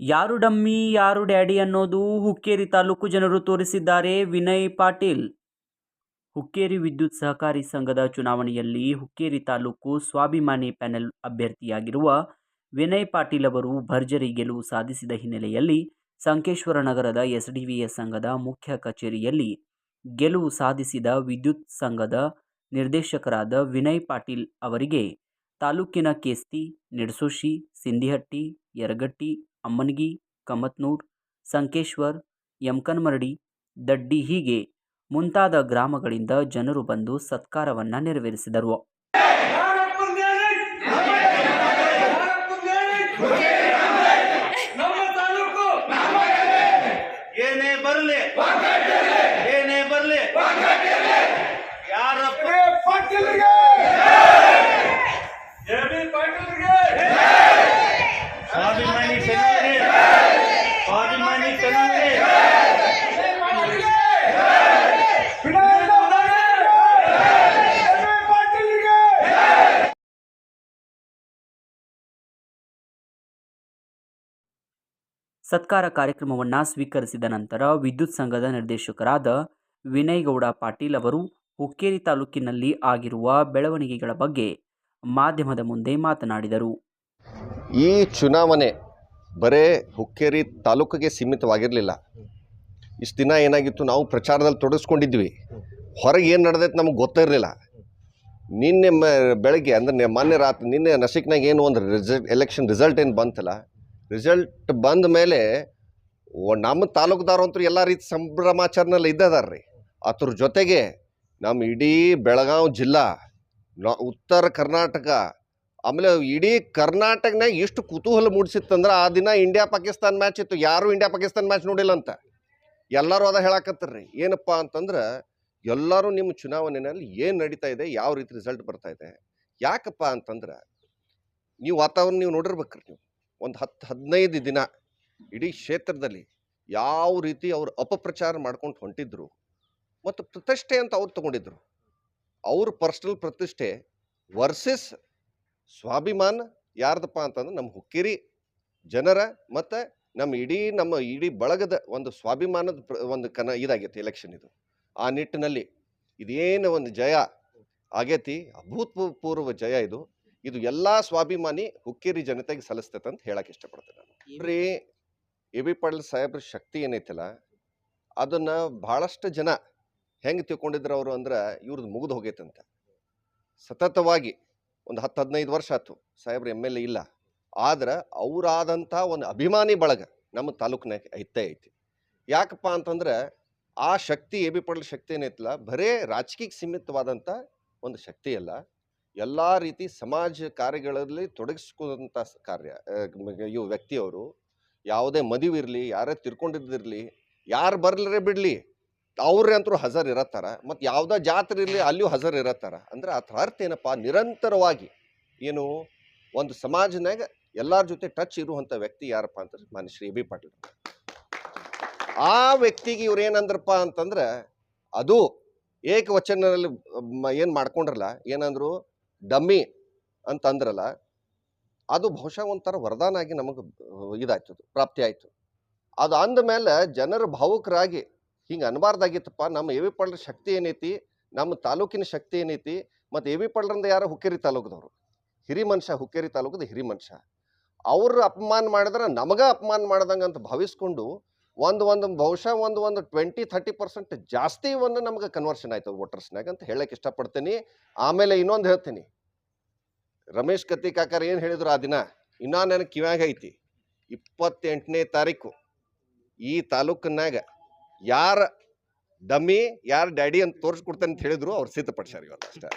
ಯಾರು ಡಮ್ಮಿ, ಯಾರು ಡ್ಯಾಡಿ ಅನ್ನೋದು ಹುಕ್ಕೇರಿ ತಾಲೂಕು ಜನರು ತೋರಿಸಿದ್ದಾರೆ ವಿನಯ್ ಪಾಟೀಲ್. ಹುಕ್ಕೇರಿ ವಿದ್ಯುತ್ ಸಹಕಾರಿ ಸಂಘದ ಚುನಾವಣೆಯಲ್ಲಿ ಹುಕ್ಕೇರಿ ತಾಲೂಕು ಸ್ವಾಭಿಮಾನಿ ಪ್ಯಾನೆಲ್ ಅಭ್ಯರ್ಥಿಯಾಗಿರುವ ವಿನಯ್ ಪಾಟೀಲ್ ಅವರು ಭರ್ಜರಿ ಗೆಲುವು ಸಾಧಿಸಿದ ಹಿನ್ನೆಲೆಯಲ್ಲಿ ಸಂಕೇಶ್ವರ ನಗರದ ಎಸ್ಡಿವಿಎಸ್ ಸಂಘದ ಮುಖ್ಯ ಕಚೇರಿಯಲ್ಲಿ ಗೆಲುವು ಸಾಧಿಸಿದ ವಿದ್ಯುತ್ ಸಂಘದ ನಿರ್ದೇಶಕರಾದ ವಿನಯ್ ಪಾಟೀಲ್ ಅವರಿಗೆ ತಾಲೂಕಿನ ಕೇಸ್ತಿ, ನಿಡಸೋಶಿ ಸಿಂಧಿಹಟ್ಟಿ ಯರಗಟ್ಟಿ ಅಮ್ಮನಗಿ ಕಮತ್ನೂರ್ ಸಂಕೇಶ್ವರ್ ಯಮಕನ್ಮರಡಿ ದಡ್ಡಿ ಹೀಗೆ ಮುಂತಾದ ಗ್ರಾಮಗಳಿಂದ ಜನರು ಬಂದು ಸತ್ಕಾರವನ್ನು ನೆರವೇರಿಸಿದರು. ಏನೇ ಬರಲಿ ಏನೇ ಬರಲಿ ಯಾರಪ್ಪ ಪಾಟೀಲ್ರಿಗೆ ಎಬಿ ಪಾಟೀಲ್ರಿಗೆ ಸ್ವಾಭಿಮಾನಿ ಚೆನ್ನಾಗಿ ಸ್ವಾಭಿಮಾನಿ ಚೆನ್ನಾಗಿ ವಿನಯ್ ಪಾಟೀಲ್ರಿಗೆ ಸತ್ಕಾರ ಕಾರ್ಯಕ್ರಮವನ್ನು ಸ್ವೀಕರಿಸಿದ ನಂತರ ವಿದ್ಯುತ್ ಸಂಘದ ನಿರ್ದೇಶಕರಾದ ವಿನಯ್ ಗೌಡ ಪಾಟೀಲ್ ಅವರು ಹುಕ್ಕೇರಿ ತಾಲೂಕಿನಲ್ಲಿ ಆಗಿರುವ ಬೆಳವಣಿಗೆಗಳ ಬಗ್ಗೆ ಮಾಧ್ಯಮದ ಮುಂದೆ ಮಾತನಾಡಿದರು. ಈ ಚುನಾವಣೆ ಬರೇ ಹುಕ್ಕೇರಿ ತಾಲೂಕಿಗೆ ಸೀಮಿತವಾಗಿರಲಿಲ್ಲ. ಇಷ್ಟು ದಿನ ಏನಾಗಿತ್ತು ನಾವು ಪ್ರಚಾರದಲ್ಲಿ ತೊಡಗಿಸ್ಕೊಂಡಿದ್ವಿ ಹೊರಗೆ ಏನು ನಡೆದೈತೆ ನಮಗೆ ಗೊತ್ತಿರಲಿಲ್ಲ. ನಿನ್ನೆ ಮ, ಬೆಳಗ್ಗೆ ಅಂದರೆ ಮೊನ್ನೆ ರಾತ್ರಿ ನಿನ್ನೆ ನಸಿಕ್ನಾಗ ಏನು ಒಂದು ರಿಸಲ್ಟ್, ಎಲೆಕ್ಷನ್ ರಿಸಲ್ಟ್ ಏನು ಬಂತಲ್ಲ ರಿಸಲ್ಟ್ ಬಂದ ಮೇಲೆ ನಮ್ಮ ತಾಲೂಕ್ದಾರು ಅಂತೂ ಎಲ್ಲ ರೀತಿ ಸಂಭ್ರಮಾಚರಣೆಲ್ಲ ಇದ್ದದಾರ ರೀ ಅದ್ರ ಜೊತೆಗೆ ನಮ್ಮ ಇಡೀ ಬೆಳಗಾವಿ ಜಿಲ್ಲಾ, ನ- ಉತ್ತರ ಕರ್ನಾಟಕ, ಆಮೇಲೆ ಇಡೀ ಕರ್ನಾಟಕನಾಗ ಎಷ್ಟು ಕುತೂಹಲ ಮೂಡಿಸಿತ್ತಂದ್ರೆ ಆ ದಿನ ಇಂಡಿಯಾ ಪಾಕಿಸ್ತಾನ ಮ್ಯಾಚ್ ಇತ್ತು. ಯಾರೂ ಇಂಡಿಯಾ ಪಾಕಿಸ್ತಾನ್ ಮ್ಯಾಚ್ ನೋಡಿಲ್ಲ ಅಂತ ಎಲ್ಲರೂ ಅದ ಹೇಳಕತ್ತಾರ್ರಿ. ಏನಪ್ಪ ಅಂತಂದ್ರೆ ಎಲ್ಲರೂ ನಿಮ್ಮ ಚುನಾವಣೆಯಲ್ಲಿ ಏನು ನಡೀತಾ ಇದೆ, ಯಾವ ರೀತಿ ರಿಸಲ್ಟ್ ಬರ್ತಾ ಇದೆ. ಯಾಕಪ್ಪ ಅಂತಂದ್ರೆ, ನೀವು ವಾತಾವರಣ ನೀವು ನೋಡಿರ್ಬೇಕ್ರಿ ನೀವು. ಒಂದು ಹತ್ತು ಹದಿನೈದು ದಿನ ಇಡೀ ಕ್ಷೇತ್ರದಲ್ಲಿ ಯಾವ ರೀತಿ ಅವರು ಅಪಪ್ರಚಾರ ಮಾಡ್ಕೊಂಡು ಹೊಂಟಿದ್ರು ಮತ್ತು ಪ್ರತಿಷ್ಠೆ ಅಂತ ಅವ್ರು ತಗೊಂಡಿದ್ರು. ಅವ್ರ ಪರ್ಸ್ನಲ್ ಪ್ರತಿಷ್ಠೆ ವರ್ಸಸ್ ಸ್ವಾಭಿಮಾನ ಯಾರ್ದಪ್ಪ ಅಂತಂದ್ರೆ ನಮ್ಮ ಹುಕ್ಕೇರಿ ಜನರ ಮತ್ತು ನಮ್ಮ ಇಡೀ ನಮ್ಮ ಇಡೀ ಬಳಗದ ಒಂದು ಸ್ವಾಭಿಮಾನದ ಒಂದು ಕನ ಇದಾಗೈತಿ ಎಲೆಕ್ಷನ್ ಇದು. ಆ ನಿಟ್ಟಿನಲ್ಲಿ ಇದೇನು ಒಂದು ಜಯ ಆಗೈತಿ, ಅಭೂತಪೂರ್ವ ಜಯ ಇದು. ಇದು ಎಲ್ಲ ಸ್ವಾಭಿಮಾನಿ ಹುಕ್ಕೇರಿ ಜನತೆಗೆ ಸಲ್ಲಿಸ್ತೈತೆ ಅಂತ ಹೇಳಕ್ಕೆ ಇಷ್ಟಪಡ್ತೇನೆ ನಾನು. ರೀ ಎ ಬಿ ಪಾಟೀಲ್ ಸಾಹೇಬ್ರ ಶಕ್ತಿ ಏನೈತಲ್ಲ ಅದನ್ನು ಭಾಳಷ್ಟು ಜನ ಹೆಂಗೆ ತಿಳ್ಕೊಂಡಿದ್ರು ಅವರು ಅಂದ್ರೆ ಇವ್ರದ್ದು ಮುಗಿದು ಹೋಗೈತಂತ ಸತತವಾಗಿ ಒಂದು ಹತ್ತು ಹದಿನೈದು ವರ್ಷ ಆಯ್ತು ಸಾಹೇಬ್ರ ಎಂ ಎಲ್ ಎ ಇಲ್ಲ. ಆದ್ರೆ ಅವರಾದಂಥ ಒಂದು ಅಭಿಮಾನಿ ಬಳಗ ನಮ್ಮ ತಾಲೂಕಿನಾಗ ಐತೆ ಐತಿ. ಯಾಕಪ್ಪ ಅಂತಂದ್ರೆ ಆ ಶಕ್ತಿ ಎ ಬಿ ಪಾಟೀಲ್ ಶಕ್ತಿ ಏನೈತಲ್ಲ ಬರೇ ರಾಜಕೀಯಕ್ಕೆ ಸೀಮಿತವಾದಂಥ ಒಂದು ಶಕ್ತಿ ಅಲ್ಲ. ಎಲ್ಲ ರೀತಿ ಸಮಾಜ ಕಾರ್ಯಗಳಲ್ಲಿ ತೊಡಗಿಸ್ಕೊಂಥ ಕಾರ್ಯ ಇವು ವ್ಯಕ್ತಿಯವರು, ಯಾವುದೇ ಮದುವಿರಲಿ, ಯಾರೇ ತಿರ್ಕೊಂಡಿದ್ದಿರಲಿ, ಯಾರು ಬರ್ಲರೇ ಬಿಡಲಿ, ಅವ್ರೇ ಅಂತರೂ ಹಜರ್ ಇರತ್ತಾರ ಮತ್ತು ಯಾವುದೇ ಜಾತ್ರೆ ಇರಲಿ ಅಲ್ಲಿಯೂ ಹಜರ್ ಇರತ್ತಾರ ಅಂದ್ರೆ ಅದ್ರ ಅರ್ಥ ಏನಪ್ಪ, ನಿರಂತರವಾಗಿ ಏನು ಒಂದು ಸಮಾಜನಾಗ ಎಲ್ಲರ ಜೊತೆ ಟಚ್ ಇರುವಂಥ ವ್ಯಕ್ತಿ ಯಾರಪ್ಪ ಅಂತಂದ್ರೆ ಮಾನ್ಯ ಶ್ರೀ ಬಿ ಪಾಟೀಲ್ ಆ ವ್ಯಕ್ತಿಗೆ ಇವ್ರು ಏನಂದ್ರಪ್ಪ ಅಂತಂದ್ರೆ, ಅದು ಏಕವಚನದಲ್ಲಿ ಏನು ಮಾಡ್ಕೊಂಡ್ರಲ್ಲ, ಏನಂದ್ರು ಡಮ್ಮಿ ಅಂತಂದ್ರಲ್ಲ ಅದು ಬಹುಶಃ ಒಂಥರ ವರದಾನ ಆಗಿ ನಮಗೆ ಇದಾಯ್ತು ಅದು, ಪ್ರಾಪ್ತಿ ಆಯಿತು. ಅದು ಅಂದಮೇಲೆ ಜನರು ಭಾವುಕರಾಗಿ ಹಿಂಗೆ ಅನ್ಬಾರ್ದಾಗಿತ್ತಪ್ಪ ನಮ್ಮ ಎ ವಿ ಪಳ್ಳರ ಶಕ್ತಿ ಏನೈತಿ ನಮ್ಮ ತಾಲೂಕಿನ ಶಕ್ತಿ ಏನೈತಿ ಮತ್ತು ಎ ವಿ ಪಳ್ಳರಿಂದ ಯಾರು ಹುಕ್ಕೇರಿ ತಾಲೂಕದವರು ಹಿರಿ ಮನುಷ್ಯ ಹುಕ್ಕೇರಿ ತಾಲೂಕದ ಹಿರಿ ಮನುಷ್ಯ. ಅವ್ರು ಅಪಮಾನ ಮಾಡಿದ್ರೆ ನಮಗೆ ಅಪಮಾನ ಮಾಡ್ದಂಗೆ ಅಂತ ಭಾವಿಸ್ಕೊಂಡು ಒಂದು ಒಂದು ಬಹುಶಃ ಒಂದು ಒಂದು ಟ್ವೆಂಟಿ ಥರ್ಟಿ ಪರ್ಸೆಂಟ್ ಜಾಸ್ತಿ ಒಂದು ನಮಗೆ ಕನ್ವರ್ಷನ್ ಆಯ್ತು ವೋಟರ್ಸ್ನಾಗ ಅಂತ ಹೇಳಕ್ಕೆ ಇಷ್ಟಪಡ್ತೀನಿ. ಆಮೇಲೆ ಇನ್ನೊಂದು ಹೇಳ್ತೀನಿ. ರಮೇಶ್ ಕತ್ತಿ ಕಾಕರ್ ಏನು ಹೇಳಿದ್ರು ಆ ದಿನ? ಇನ್ನೂ ನನಗೆ ಕಿವ್ಯಾಗ ಐತಿ? ಇಪ್ಪತ್ತೆಂಟನೇ ತಾರೀಕು ಈ ತಾಲೂಕನ್ನಾಗ ಯಾರ ಡಮ್ಮಿ, ಯಾರ ಡ್ಯಾಡಿ ಅಂತ ತೋರಿಸ್ಕೊಡ್ತೇನೆ ಅಂತ ಹೇಳಿದ್ರು ಅವ್ರು ಸಿದ್ಧಪಡಿಸ್ಯಾರ ಇವತ್ತು ಅಷ್ಟೇ.